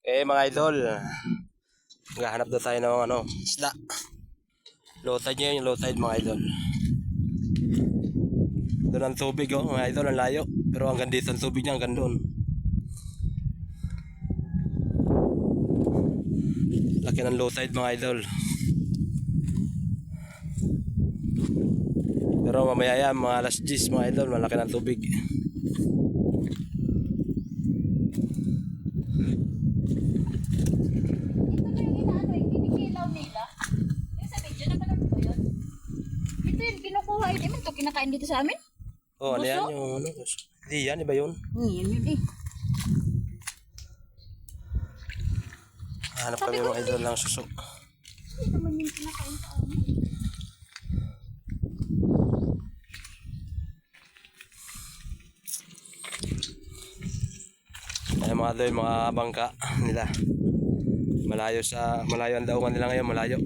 Eh mga idol, maghahanap daw tayo ng ano, isda. Low tide ngayon yung low tide mga idol. Doon ang tubig oh, mga idol, ang layo. Pero hanggang dito ang tubig niya, hanggang doon. Laki ng low tide mga idol. Pero mamaya yan, mga alas 10 mga idol, malaki ng tubig. Ito na yung inaano eh, kinikilaw nila. Yung sa video, napanood mo yun? Ito yun. Eman to, kinakain dito sa amin? Oh, ano yan yung ano? Hindi yan, iba yun. Hmm, yun yun eh. Hanap kami mga idol ng suso. Hindi naman yung kinakain sa amin. Ay mga idol, mga bangka nila. Malayo sa, malayo ang daungan nila ngayon, malayo.